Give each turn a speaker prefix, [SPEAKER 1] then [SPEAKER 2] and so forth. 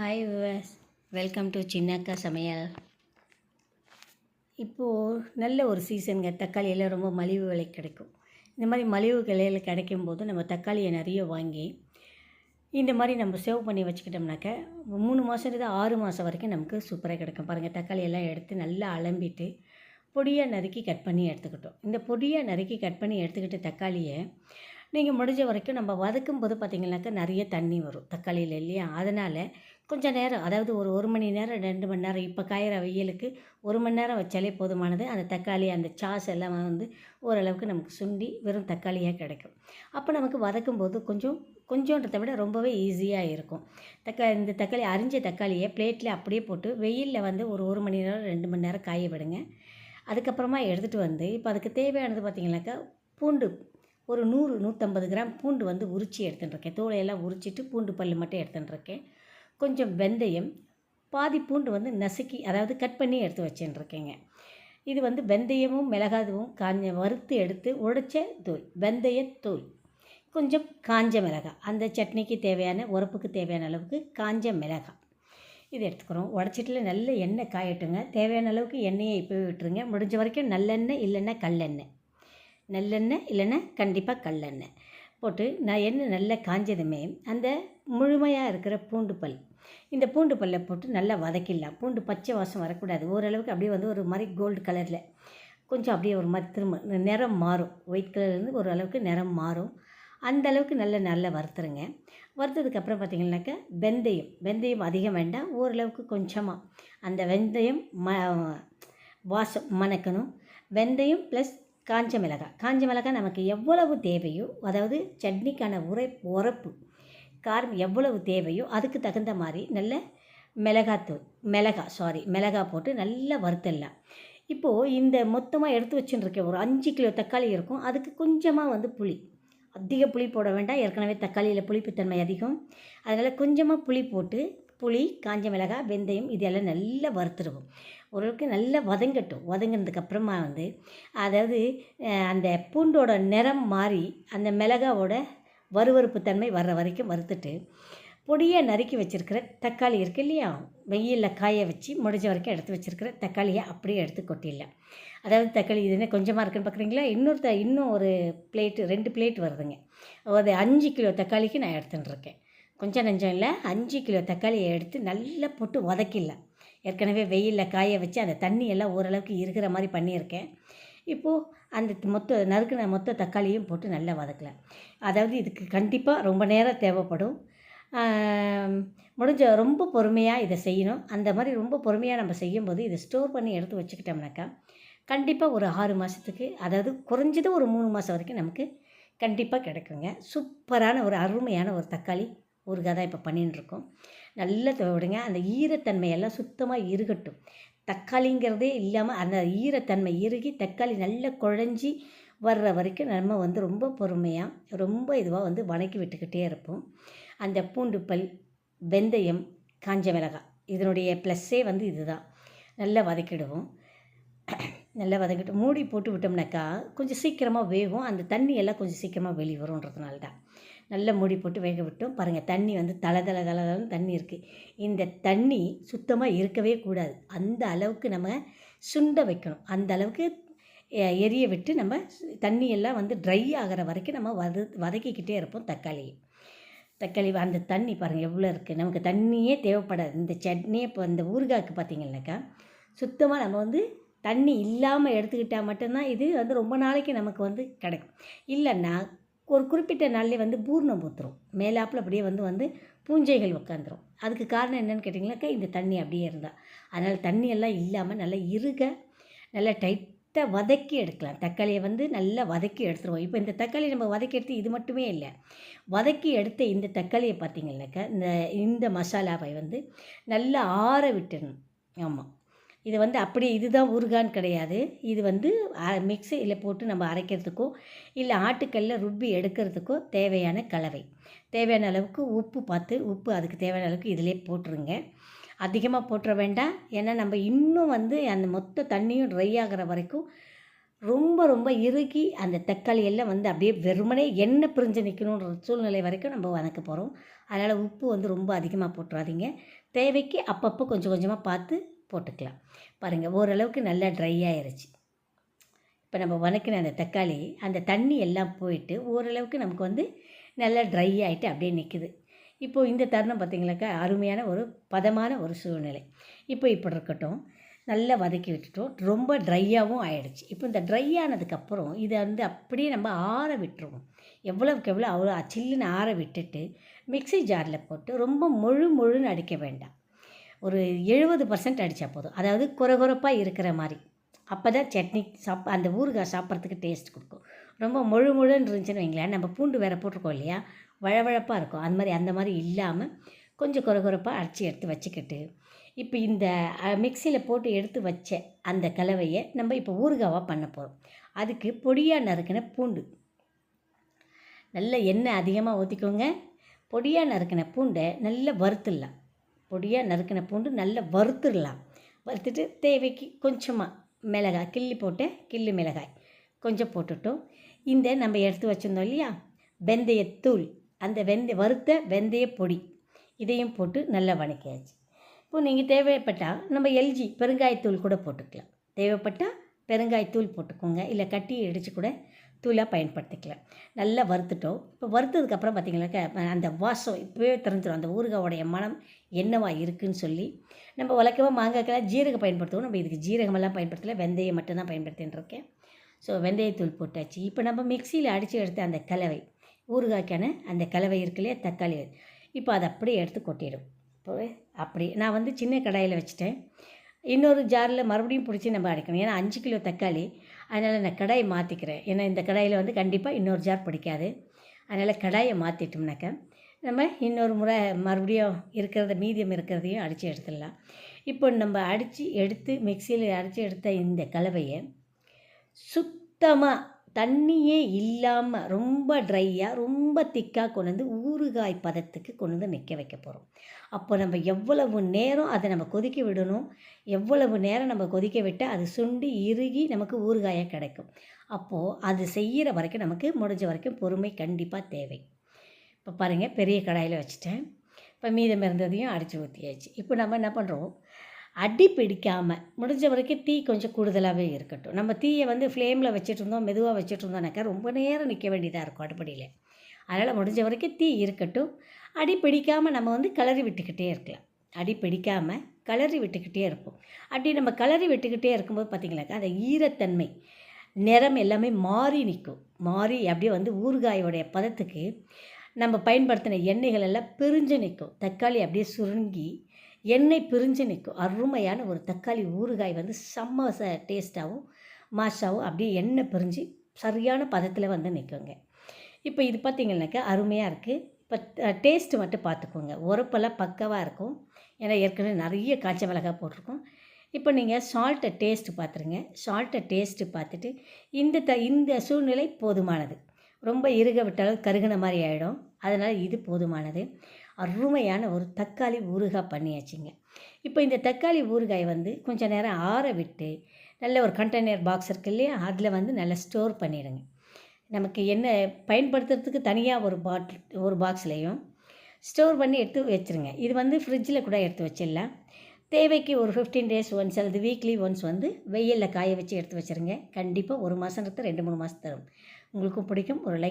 [SPEAKER 1] Hi viewers welcome to Chinnakka Samayal இப்போது நல்ல ஒரு சீசனுங்க தக்காளியெல்லாம் ரொம்ப மலிவு விலை கிடைக்கும். இந்த மாதிரி மலிவு விலையில் கிடைக்கும் போது நம்ம தக்காளியை நிறைய வாங்கி இந்த மாதிரி நம்ம சேவ் பண்ணி வச்சுக்கிட்டோம்னாக்க மூணு மாதம் ஆறு மாதம் வரைக்கும் நமக்கு சூப்பராக கிடைக்கும். பாருங்கள் தக்காளியெல்லாம் எடுத்து நல்லா அலம்பிட்டு பொடியாக நறுக்கி கட் பண்ணி எடுத்துக்கிட்டோம். இந்த பொடியாக நறுக்கி கட் பண்ணி எடுத்துக்கிட்ட தக்காளியை நீங்கள் முடிஞ்ச வரைக்கும் நம்ம வதக்கும் போது பார்த்திங்கனாக்கா நிறைய தண்ணி வரும். தக்காளியில் இல்லையா? அதனால் கொஞ்சம் நேரம் அதாவது ஒரு ஒரு மணி நேரம் ரெண்டு மணி நேரம் இப்போ காயிற வெயிலுக்கு ஒரு மணி நேரம் வச்சாலே போதுமானது. அந்த தக்காளி அந்த சாஸ் எல்லாம் வந்து ஓரளவுக்கு நமக்கு சுண்டி வெறும் தக்காளியாக கிடைக்கும். அப்போ நமக்கு வதக்கும் போது கொஞ்சம் கொஞ்சோன்றதை விட ரொம்பவே ஈஸியாக இருக்கும். தக்காளி இந்த தக்காளி அரிஞ்ச தக்காளியை பிளேட்டில் அப்படியே போட்டு வெயிலில் வந்து ஒரு ஒரு மணி நேரம் ரெண்டு மணி நேரம் காய விடுங்க. அதுக்கப்புறமா எடுத்துகிட்டு வந்து இப்போ அதுக்கு தேவையானது பார்த்திங்கனாக்கா பூண்டு ஒரு நூறு நூற்றம்பது கிராம் பூண்டு வந்து உரித்து எடுத்துட்டுருக்கேன். தோலையெல்லாம் உரிச்சிட்டு பூண்டு பல் மட்டும் எடுத்துட்டுருக்கேன். கொஞ்சம் வெந்தயம் பாதி பூண்டு வந்து நசுக்கி அதாவது கட் பண்ணி எடுத்து வச்சுட்டுருக்கேங்க இது வந்து வெந்தயமும் மிளகாதுவும் காஞ்ச வறுத்து எடுத்து உடைச்ச தூள் வெந்தய தூள். கொஞ்சம் காஞ்ச மிளகாய். அந்த சட்னிக்கு தேவையான உரப்புக்கு தேவையான அளவுக்கு காஞ்ச மிளகாய். இது எடுத்துக்கிறோம். உடச்சிட்டுல நல்ல எண்ணெய் காயட்டுங்க. தேவையான அளவுக்கு எண்ணெயை இப்போ விட்டுருங்க. முடிஞ்ச வரைக்கும் நல்லெண்ணெய் இல்லைன்னா கல்லெண்ணெய். நல்லெண்ணெய் இல்லைன்னா கண்டிப்பாக கல்லெண்ணெய். போட்டு நான் எண்ணெய் நல்லா காஞ்சதுமே அந்த முழுமையாக இருக்கிற பூண்டு பல் இந்த பூண்டு பல்லை போட்டு நல்லா வதக்கிடலாம். பூண்டு பச்சை வாசம் வரக்கூடாது. ஓரளவுக்கு அப்படியே வந்து ஒரு மாதிரி கோல்டு கலரில் கொஞ்சம் அப்படியே ஒரு மாதிரி திரும்ப நிறம் மாறும். ஒயிட் கலர்லேருந்து ஒரு அளவுக்கு நிறம் மாறும். அந்த அளவுக்கு நல்ல நல்லா வறுத்துருங்க. வறுத்ததுக்கப்புறம் பார்த்திங்கனாக்கா வெந்தயம் வெந்தயம் அதிகம் வேண்டாம். ஓரளவுக்கு கொஞ்சமாக அந்த வெந்தயம் ம வாசம் மணக்கணும். வெந்தயம் ப்ளஸ் காஞ்ச மிளகாய். காஞ்ச மிளகாய் நமக்கு எவ்வளவு தேவையோ அதாவது சட்னிக்கான உரை உரப்பு காரம் எவ்வளவு தேவையோ அதுக்கு தகுந்த மாதிரி நல்ல மிளகாத்தூள் மிளகா சாரி மிளகா போட்டு நல்லா வறுத்தடலாம். இப்போது இந்த மொத்தமாக எடுத்து வச்சுருக்கேன் ஒரு அஞ்சு கிலோ தக்காளி இருக்கும். அதுக்கு கொஞ்சமாக வந்து புளி. அதிக புளி போட வேண்டாம். ஏற்கனவே தக்காளியில் புளிப்புத்தன்மை அதிகம். அதனால் கொஞ்சமாக புளி போட்டு புளி காஞ்ச மிளகாய் வெந்தயம் இதெல்லாம் நல்லா வறுத்துருவோம் ஓரளவுக்கு நல்லா வதங்கட்டும். வதங்கினதுக்கப்புறமா வந்து அதாவது அந்த பூண்டோட நிறம் மாறி அந்த மிளகாவோட வறுவறுப்பு தன்மை வர்ற வரைக்கும் வறுத்துட்டு பொடியை நறுக்கி வச்சுருக்கிற தக்காளி இருக்குது இல்லையா? வெயிலில் காய வச்சு முடிஞ்ச வரைக்கும் எடுத்து வச்சுருக்கிற தக்காளியை அப்படியே எடுத்து கொட்டிடலாம். அதாவது தக்காளி இது என்ன கொஞ்சமாக இருக்குன்னு பார்க்குறீங்களா இன்னொரு த இன்னும் ஒரு பிளேட்டு ரெண்டு பிளேட் வருதுங்க. ஒரு அஞ்சு கிலோ தக்காளிக்கு நான் எடுத்துகிட்டு இருக்கேன் கொஞ்சம் நஞ்சம் இல்லை அஞ்சு கிலோ தக்காளியை எடுத்து நல்லா போட்டு வதக்கிடலாம். ஏற்கனவே வெயிலில் காய வச்சு அந்த தண்ணி எல்லாம் ஓரளவுக்கு இருக்கிற மாதிரி பண்ணியிருக்கேன். இப்போது அந்த மொத்த நறுக்கின மொத்த தக்காளியும் போட்டு நல்லா வதக்கலாம் அதாவது இதுக்கு கண்டிப்பாக ரொம்ப நேரம் தேவைப்படும். முடிஞ்ச ரொம்ப பொறுமையாக இதை செய்யணும். அந்த மாதிரி ரொம்ப பொறுமையாக நம்ம செய்யும்போது இதை ஸ்டோர் பண்ணி எடுத்து வச்சுக்கிட்டோம்னாக்கா கண்டிப்பாக ஒரு ஆறு மாதத்துக்கு அதாவது குறைஞ்சது ஒரு மூணு மாதம் வரைக்கும் நமக்கு கண்டிப்பாக கிடைக்குங்க. சூப்பரான ஒரு அருமையான ஒரு தக்காளி ஊறுகாய் தான் இப்போ பண்ணிட்டுருக்கோம் நல்லா விடுங்க. அந்த ஈரத்தன்மையெல்லாம் சுத்தமாக இருக்கட்டும். தக்காளிங்கிறதே இல்லாமல் அந்த ஈரத்தன்மை இறுகி தக்காளி நல்லா குழஞ்சி வர்ற வரைக்கும் நம்ம வந்து ரொம்ப பொறுமையாக ரொம்ப இதுவாக வந்து வணக்கி விட்டுக்கிட்டே இருப்போம். அந்த பூண்டு பல் வெந்தயம் காஞ்ச மிளகாய் இதனுடைய ப்ளஸ்ஸே வந்து இதுதான். நல்லா வதக்கிடுவோம். நல்லா வதக்கிட்டு மூடி போட்டு விட்டோம்னாக்கா கொஞ்சம் சீக்கிரமாக வேகும். அந்த தண்ணி எல்லாம் கொஞ்சம் சீக்கிரமாக வெளியே வரும்ன்றதுனால தான். நல்லா மூடி போட்டு வேக விட்டோம். பாருங்கள் தண்ணி வந்து தலை தலை தலன்னு தண்ணி இருக்குது இந்த தண்ணி சுத்தமாக இருக்கவே கூடாது. அந்த அளவுக்கு நம்ம சுண்ட வைக்கணும். அந்த அளவுக்கு எரிய விட்டு நம்ம தண்ணியெல்லாம் வந்து ட்ரை ஆகிற வரைக்கும் நம்ம வத வதக்கிக்கிட்டே இருப்போம் தக்காளியை. தக்காளி அந்த தண்ணி பாருங்கள் எவ்வளோ இருக்குது நமக்கு தண்ணியே தேவைப்படாது. இந்த சட்னியே இப்போ இந்த ஊறுகாய்க்கு பார்த்திங்கனாக்கா சுத்தமாக நம்ம வந்து தண்ணி இல்லாமல் எடுத்துக்கிட்டால் மட்டும்தான் இது வந்து ரொம்ப நாளைக்கு நமக்கு வந்து கிடைக்கும். இல்லைன்னா ஒரு குறிப்பிட்ட நாள்லேயே வந்து பூர்ணம் ஊற்றுரும் மேலாப்பில் அப்படியே வந்து வந்து பூஞ்சைகள் உட்காந்துரும் அதுக்கு காரணம் என்னென்னு கேட்டிங்கனாக்கா இந்த தண்ணி அப்படியே இருந்தால் அதனால் தண்ணியெல்லாம் இல்லாமல் நல்லா இருக நல்லா டைட்டாக வதக்கி எடுக்கலாம். தக்காளியை வந்து நல்லா வதக்கி எடுத்துருவோம். இப்போ இந்த தக்காளி நம்ம வதக்கி எடுத்து இது மட்டுமே இல்லை. வதக்கி எடுத்த இந்த தக்காளியை பார்த்திங்கனாக்கா இந்த இந்த மசாலாவை வந்து நல்லா ஆற விட்டுடணும். ஆமாம் இது வந்து அப்படியே இதுதான் ஊறுகான்னு கிடையாது. இது வந்து மிக்சியில் போட்டு நம்ம அரைக்கிறதுக்கோ இல்லை ஆட்டுக்கல்ல ருப்பி எடுக்கிறதுக்கோ தேவையான கலவை. தேவையான அளவுக்கு உப்பு பார்த்து உப்பு அதுக்கு தேவையான அளவுக்கு இதிலே போட்டுருங்க. அதிகமாக போட்டுற வேண்டாம். ஏன்னா நம்ம இன்னும் வந்து அந்த மொத்த தண்ணியும் ட்ரை ஆகிற வரைக்கும் ரொம்ப ரொம்ப இறுகி அந்த தக்காளி எல்லாம் வந்து அப்படியே வெறுமனே எண்ணெய் பிரிஞ்சு நிற்கணுன்ற சூழ்நிலை வரைக்கும் நம்ம வதக்க போகிறோம் அதனால் உப்பு வந்து ரொம்ப அதிகமாக போட்டுறாதீங்க. தேவைக்கு அப்பப்போ கொஞ்சம் கொஞ்சமாக பார்த்து போட்டுக்கலாம். பாருங்கள் ஓரளவுக்கு நல்லா ட்ரை ஆயிருச்சு. இப்போ நம்ம வணக்கின அந்த தக்காளி அந்த தண்ணி எல்லாம் போயிட்டு ஓரளவுக்கு நமக்கு வந்து நல்லா ட்ரை ஆகிட்டு அப்படியே நிற்குது இப்போது இந்த தருணம் பார்த்திங்களாக்கா அருமையான ஒரு பதமான ஒரு சூழ்நிலை. இப்போ இப்படி இருக்கட்டும் நல்லா வதக்கி விட்டுட்டோம் ரொம்ப ட்ரையாகவும் ஆயிடுச்சு. இப்போ இந்த ட்ரை ஆனதுக்கப்புறம் இதை வந்து அப்படியே நம்ம ஆற விட்டுருவோம். எவ்வளோக்கு எவ்வளோ அவ்வளோ சில்லுன்னு ஆற விட்டுட்டு மிக்ஸி ஜாரில் போட்டு ரொம்ப முழு முழுன்னு அடிக்க வேண்டாம். ஒரு எழுபது பர்சன்ட் அடித்தா போதும். அதாவது குறகுறப்பாக இருக்கிற மாதிரி. அப்போ தான் சட்னி சாப் அந்த ஊறுகாய் சாப்பிட்றதுக்கு டேஸ்ட் கொடுக்கும். ரொம்ப முழு முழுன்னு இருந்துச்சுன்னு வைங்களேன். நம்ம பூண்டு வேறு போட்டிருக்கோம் இல்லையா? வழவழப்பாக இருக்கும். அந்த மாதிரி அந்த மாதிரி இல்லாமல் கொஞ்சம் குறகுறப்பாக அரைச்சி எடுத்து வச்சுக்கிட்டு இப்போ இந்த மிக்சியில் போட்டு எடுத்து வச்ச அந்த கலவையை நம்ம இப்போ ஊறுகாவாக பண்ண போகிறோம் அதுக்கு பொடியாக நறுக்கின பூண்டு. நல்ல எண்ணெய் அதிகமாக ஊற்றிக்கோங்க பொடியாக நறுக்கின பூண்டை நல்லா வறுத்துடலாம். பொடியாக நறுக்கின பூண்டு நல்லா வறுத்துடலாம். வறுத்துட்டு தேவைக்கு கொஞ்சமாக மிளகாய் கிள்ளி போட்டு கிள்ளி மிளகாய் கொஞ்சம் போட்டுட்டோம். இந்த நம்ம எடுத்து வச்சுருந்தோம் இல்லையா? வெந்தயத்தூள். அந்த வெந்தய வறுத்த வெந்தய பொடி இதையும் போட்டு நல்லா வணக்கியாச்சு. இப்போ நீங்கள் தேவைப்பட்டால் நம்ம எல்ஜி பெருங்காயத்தூள் கூட போட்டுக்கலாம். தேவைப்பட்டால் பெருங்காயத்தூள் போட்டுக்கோங்க. இல்லை கட்டி இடித்து கூட தூளாக பயன்படுத்திக்கலாம் நல்லா வறுத்துட்டோம். இப்போ வறுத்ததுக்கப்புறம் பார்த்திங்கனாக்கா அந்த வாசம் இப்போவே தெரிஞ்சிடும் அந்த ஊறுகாவோடைய மனம் என்னவா இருக்குதுன்னு சொல்லி. நம்ம வழக்கமாக மாங்காய்க்கெல்லாம் ஜீரகம் பயன்படுத்துவோம். நம்ம இதுக்கு ஜீரகமெல்லாம் பயன்படுத்தலை. வெந்தயம் மட்டும்தான் பயன்படுத்தின்னு இருக்கேன். ஸோ வெந்தயத்தூள் போட்டாச்சு. இப்போ நம்ம மிக்சியில் அடித்து எடுத்த அந்த கலவை ஊறுகாய்க்கான அந்த கலவை இருக்கு இல்லையா? தக்காளி. இப்போ அதை அப்படியே எடுத்து கொட்டிடும். இப்போ அப்படி நான் வந்து சின்ன கடாயில் வச்சுட்டேன். இன்னொரு ஜாரில் மறுபடியும் பிடிச்சி நம்ம அடைக்கணும் ஏன்னா அஞ்சு கிலோ தக்காளி அதனால் நான் கடாயை மாற்றிக்கிறேன் ஏன்னா இந்த கடாயில் வந்து கண்டிப்பாக இன்னொரு ஜார் பிடிக்காது. அதனால் கடாயை மாற்றிட்டோம்னாக்கா நம்ம இன்னொரு முறை மறுபடியும் இருக்கிறத மீதியம் இருக்கிறதையும் அடித்து எடுத்துடலாம். இப்போ நம்ம அடித்து எடுத்து மிக்சியில் அடித்து எடுத்த இந்த கலவையை சுத்தமாக தண்ணியே இல்லாமல் ரொம்ப ட்ரையாக ரொம்ப திக்காக கொண்டு வந்து ஊறுகாய் பதத்துக்கு கொண்டு வந்து நிற்க வைக்க போகிறோம் அப்போ நம்ம எவ்வளவு நேரம் அதை நம்ம கொதிக்க விடணும்? எவ்வளவு நேரம் நம்ம கொதிக்க விட்டால் அது சுண்டி இறுகி நமக்கு ஊறுகாயாக கிடைக்கும். அப்போது அது செய்கிற வரைக்கும் நமக்கு முடிஞ்ச வரைக்கும் பொறுமை கண்டிப்பாக தேவை. இப்போ பாருங்கள் பெரிய கடாயில் வச்சுட்டேன். இப்போ மீதம் இருந்ததையும் அடித்து ஊற்றியாச்சு இப்போ நம்ம என்ன பண்ணுறோம் அடி பிடிக்காமல் முடிஞ்ச வரைக்கும் தீ கொஞ்சம் கூடுதலாகவே இருக்கட்டும். நம்ம தீயை வந்து ஃப்ளேமில் வச்சுட்டு இருந்தோம் மெதுவாக வச்சுட்டு இருந்தோம்னாக்கா ரொம்ப நேரம் நிற்க வேண்டியதாக இருக்கும் அடுப்படியில். அதனால் முடிஞ்ச வரைக்கும் தீ இருக்கட்டும். அடி பிடிக்காமல் நம்ம வந்து கிளறி விட்டுக்கிட்டே இருக்கலாம். அடி பிடிக்காமல் கிளறி விட்டுக்கிட்டே இருப்போம். அப்படி நம்ம கிளறி விட்டுக்கிட்டே இருக்கும்போது பார்த்திங்கனாக்கா அந்த ஈரத்தன்மை நிறம் எல்லாமே மாறி நிற்கும். மாறி அப்படியே வந்து ஊறுகாயோடைய பதத்துக்கு நம்ம பயன்படுத்தின எண்ணெய்கள் எல்லாம் பிரிஞ்சு நிற்கும். தக்காளி அப்படியே சுருங்கி எண்ணெய் பிரிஞ்சு நிற்கும். அருமையான ஒரு தக்காளி ஊறுகாய் வந்து செம்ம ச டேஸ்ட்டாகவும் மாஷாகவும் அப்படியே எண்ணெய் பிரிஞ்சு சரியான பதத்தில் வந்து நிற்குங்க இப்போ இது பார்த்திங்கனாக்கா அருமையாக இருக்குது இப்போ டேஸ்ட்டு மட்டும் பார்த்துக்கோங்க. உரப்பெல்லாம் பக்கவாக இருக்கும். ஏன்னா ஏற்கனவே நிறைய காய்ச்ச மிளகாய் போட்டிருக்கோம். இப்போ நீங்கள் சால்ட்டை டேஸ்ட்டு பார்த்துருங்க. சால்ட்டை டேஸ்ட்டு பார்த்துட்டு இந்த த இந்த சூழ்நிலை போதுமானது. ரொம்ப இறுக விட்டாலும் கருகின மாதிரி ஆகிடும் அதனால் இது போதுமானது. அருமையான ஒரு தக்காளி ஊறுகாய் பண்ணியாச்சுங்க. இப்போ இந்த தக்காளி ஊறுகாய் வந்து கொஞ்சம் நேரம் ஆற விட்டு நல்ல ஒரு கண்டெய்னர் பாக்ஸ் இருக்கு இல்லையா? அதில் வந்து நல்லா ஸ்டோர் பண்ணிடுங்க. நமக்கு என்ன பயன்படுத்துறதுக்கு தனியாக ஒரு பாட்டில் ஒரு பாக்ஸ்லேயும் ஸ்டோர் பண்ணி எடுத்து வச்சுருங்க. இது வந்து ஃப்ரிட்ஜில் கூட எடுத்து வச்சிடலாம். தேவைக்கு ஒரு ஃபிஃப்டீன் டேஸ் ஒன்ஸ் அல்லது வீக்லி ஒன்ஸ் வந்து வெயிலில் காய வச்சு எடுத்து வச்சுருங்க. கண்டிப்பாக ஒரு மாதம் ரெண்டு மூணு மாதம் தரும். உங்களுக்கும் பிடிக்கும். ஒரு லைக்